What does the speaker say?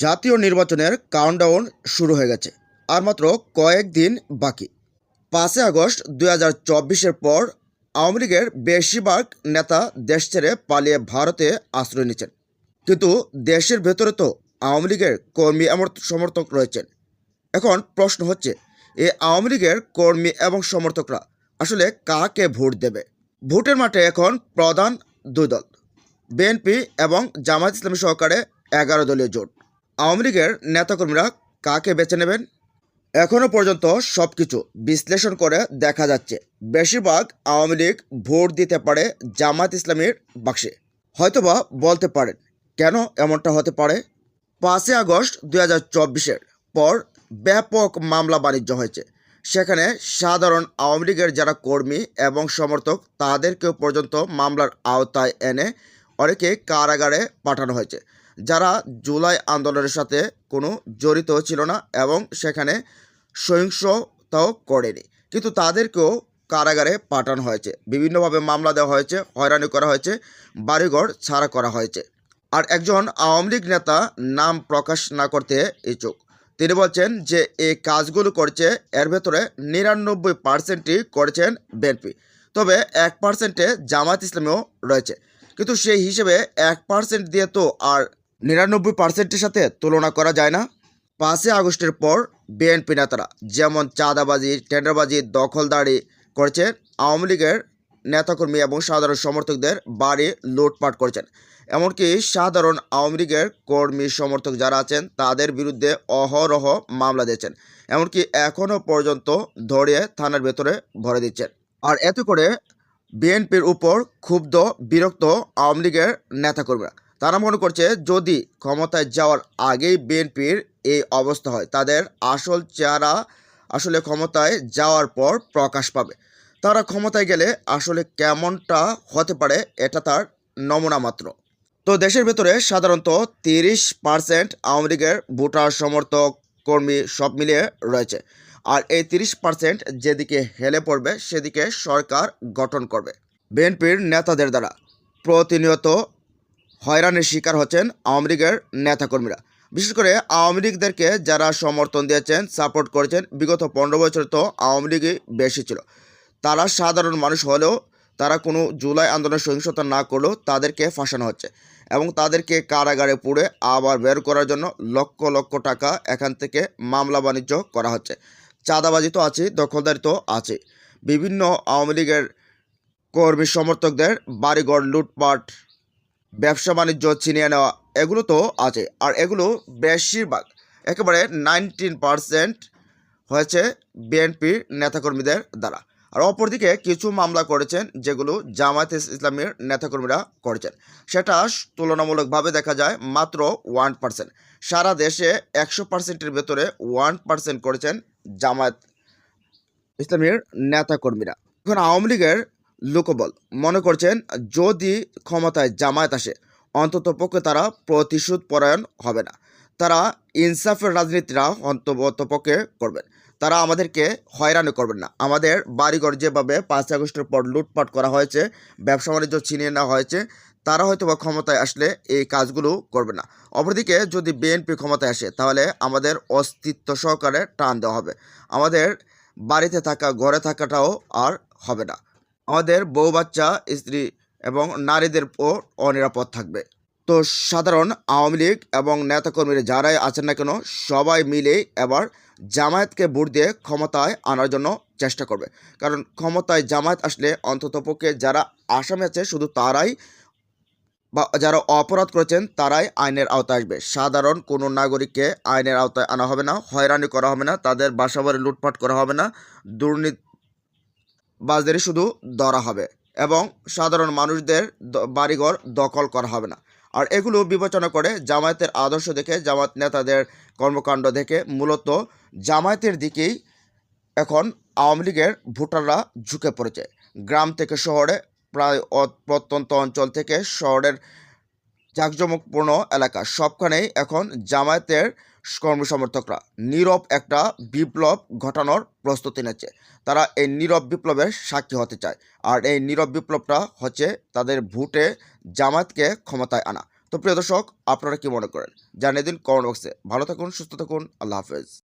জাতীয় নির্বাচনের কাউন্টডাউন শুরু হয়ে গেছে, আর মাত্র কয়েকদিন বাকি। পাঁচই আগস্ট দুই হাজার চব্বিশের পর আওয়ামী লীগের বেশিরভাগ নেতা দেশ ছেড়ে পালিয়ে ভারতে আশ্রয় নিচ্ছেন কিন্তু দেশের ভেতরে তো আওয়ামী লীগের কর্মী সমর্থক রয়েছেন। এখন প্রশ্ন হচ্ছে, এই আওয়ামী লীগের কর্মী এবং সমর্থকরা আসলে কাকে ভোট দেবে? ভোটের মাঠে এখন প্রধান দুই দল, বিএনপি এবং জামায়াত ইসলামী সহকারে এগারো দলীয় জোট। আওয়ামী লীগের নেতাকর্মীরা কাকে বেছে নেবেন? এখনও পর্যন্ত সব কিছু বিশ্লেষণ করে দেখা যাচ্ছে। বেশিরভাগ আওয়ামী লীগ ভোট দিতে পারে জামায়াত ইসলামীর বাক্সে। হয়তোবা বলতে পারেন, কেন এমনটা হতে পারে? পাঁচই আগস্ট দু হাজার পর ব্যাপক মামলা বাণিজ্য হয়েছে। সেখানে সাধারণ আওয়ামী লীগের যারা কর্মী এবং সমর্থক, তাদেরকেও পর্যন্ত মামলার আওতায় এনে অনেকে কারাগারে পাঠানো হয়েছে। যারা জুলাই আন্দোলনের সাথে কোনো জড়িত ছিল না এবং সেখানে সহিংসতাও করেনি। কিন্তু তাদেরকেও কারাগারে পাঠানো হয়েছে। বিভিন্নভাবে মামলা দেওয়া হয়েছে, হয়রানি করা হয়েছে, বাড়িঘর ছাড়া করা হয়েছে। আর একজন আওয়ামী লীগ নেতা নাম প্রকাশ না করতে ইচ্ছুক। তিনি বলছেন যে এই কাজগুলো করছে, এর ভেতরে নিরানব্বই পার্সেন্টই করেছেন বিএনপি। তবে এক পার্সেন্টে জামাত ইসলামেও রয়েছে। কিন্তু সেই হিসেবে এক পার্সেন্ট দিয়ে তো আর নিরানব্বই পার্সেন্টের সাথে তুলনা করা যায় না। পাঁচই আগস্টের পর বিএনপি নেতারা যেমন চাঁদাবাজি, টেন্ডারবাজি দখলদারি করেছে, আওয়ামী লীগের নেতাকর্মী এবং সাধারণ সমর্থকদের বাড়ি লুটপাট করেছেন। এমনকি সাধারণ আওয়ামী লীগের কর্মী সমর্থক যারা আছেন, তাদের বিরুদ্ধে অহরহ মামলা দিয়েছেন। এমনকি এখনও পর্যন্ত ধরিয়ে থানার ভেতরে ভরে দিচ্ছেন। আর এত করে বিএনপির উপর ক্ষুব্ধ, বিরক্ত আওয়ামী লীগের নেতাকর্মীরা। তারা মনে করছে যদি ক্ষমতায় যাওয়ার আগেই বিএনপির এই অবস্থা হয়, তাদের আসল চেহারা আসলে ক্ষমতায় যাওয়ার পর প্রকাশ পাবে। তারা ক্ষমতায় গেলে আসলে কেমনটা হতে পারে এটা তার নমুনা মাত্র। তো দেশের ভেতরে সাধারণত তিরিশ পার্সেন্ট আওয়ামী লীগের ভোটার, সমর্থক, কর্মী সব মিলিয়ে রয়েছে। আর এই তিরিশ পার্সেন্ট যেদিকে হেলে পড়বে, সেদিকে সরকার গঠন করবে। বিএনপির নেতাদের দ্বারা প্রতিনিয়ত হয়রানির শিকার হচ্ছেন আওয়ামী লীগের নেতাকর্মীরা। বিশেষ করে আওয়ামী লীগদেরকে যারা সমর্থন দিয়েছেন, সাপোর্ট করেছেন, বিগত পনেরো বছর তো আওয়ামী লীগই বেশি ছিল। তারা সাধারণ মানুষ হলেও তারা কোনো জুলাই আন্দোলনের সহিংসতা না করলেও তাদেরকে ফাঁসানো হচ্ছে এবং তাদেরকে কারাগারে পুড়ে আবার বের করার জন্য লক্ষ লক্ষ টাকা এখান থেকে মামলা বাণিজ্য করা হচ্ছে। চাঁদাবাজি তো আছে দখলদারি তো আছে বিভিন্ন আওয়ামী লীগের কর্মী সমর্থকদের বাড়িঘর লুটপাট ব্যবসা বাণিজ্য ছিনিয়ে নেওয়া, এগুলো তো আছে। আর এগুলো বেশিরভাগ, একেবারে নাইনটিন পারসেন্ট হয়েছে বিএনপির নেতাকর্মীদের দ্বারা। আর অপরদিকে কিছু মামলা করেছেন যেগুলো জামায়াত ইসলামের নেতাকর্মীরা করেছেন। সেটা তুলনামূলকভাবে দেখা যায় মাত্র ওয়ান পার্সেন্ট। সারা দেশে একশো পার্সেন্টের ভেতরে ওয়ান পার্সেন্ট করেছেন জামায়াত ইসলামের নেতাকর্মীরা। এখন আওয়ামী লীগের লোকবল। মনে করছেন, যদি ক্ষমতায় জামায়াত আসে, অন্তত পক্ষে তারা প্রতিশোধ পরায়ণ হবে না। তারা ইনসাফের রাজনীতিরা অন্তত পক্ষে করবেন। তারা আমাদেরকে হয়রানি করবেন না। আমাদের বাড়িঘর যেভাবে পাঁচ আগস্টের পর লুটপাট করা হয়েছে, ব্যবসা বাণিজ্য ছিনিয়ে নেওয়া হয়েছে, তারা হয়তো বা ক্ষমতায় আসলে এই কাজগুলো করবে না। অপরদিকে যদি বিএনপি ক্ষমতায় আসে, তাহলে আমাদের অস্তিত্ব সহকারে টান দেওয়া হবে। আমাদের বাড়িতে থাকা, ঘরে থাকাটাও আর হবে না। আমাদের বউ বাচ্চা, স্ত্রী এবং নারীদেরও অনিরাপদ থাকবে। তো সাধারণ আওয়ামী লীগ এবং নেতাকর্মীরা যারাই আছেন না কেন, সবাই মিলে এবার জামায়াতকে ভোট দিয়ে ক্ষমতায় আনার জন্য চেষ্টা করবে। কারণ ক্ষমতায় জামায়াত আসলে অন্ততপক্ষে যারা আসামি আছে, শুধু তারাই বা যারা অপরাধ করেছেন, তারাই আইনের আওতায় আসবে। সাধারণ কোনো নাগরিককে আইনের আওতায় আনা হবে না, হয়রানি করা হবে না, তাদের বাসাবাড়ি লুটপাট করা হবে না, দুর্নীতি বাসদেরই শুধু ধরা হবে এবং সাধারণ মানুষদের বাড়িঘর দখল করা হবে না। আর এগুলো বিবেচনা করে জামায়াতের আদর্শ দেখে, জামায়াত নেতাদের কর্মকাণ্ড দেখে মূলত জামায়াতের দিকেই এখন আওয়ামী লীগের ভোটাররা ঝুঁকে পড়েছে। গ্রাম থেকে শহরে প্রায় প্রত্যন্ত অঞ্চল থেকে শহরের জাঁকজমকপূর্ণ এলাকা। সবখানেই এখন জামায়াতের কর্মী সমর্থকরা নীরব একটা বিপ্লব ঘটানোর প্রস্তুতি নিচ্ছে। তারা এই নীরব বিপ্লবের সাক্ষী হতে চায়। আর এই নীরব বিপ্লবটা হচ্ছে তাদের ভোটে জামাতকে ক্ষমতায় আনা। তো প্রিয় দর্শক, আপনারা কি মনে করেন? জানিয়ে দিন কমেন্ট বক্সে। ভালো থাকুন, সুস্থ থাকুন। আল্লাহ হাফেজ।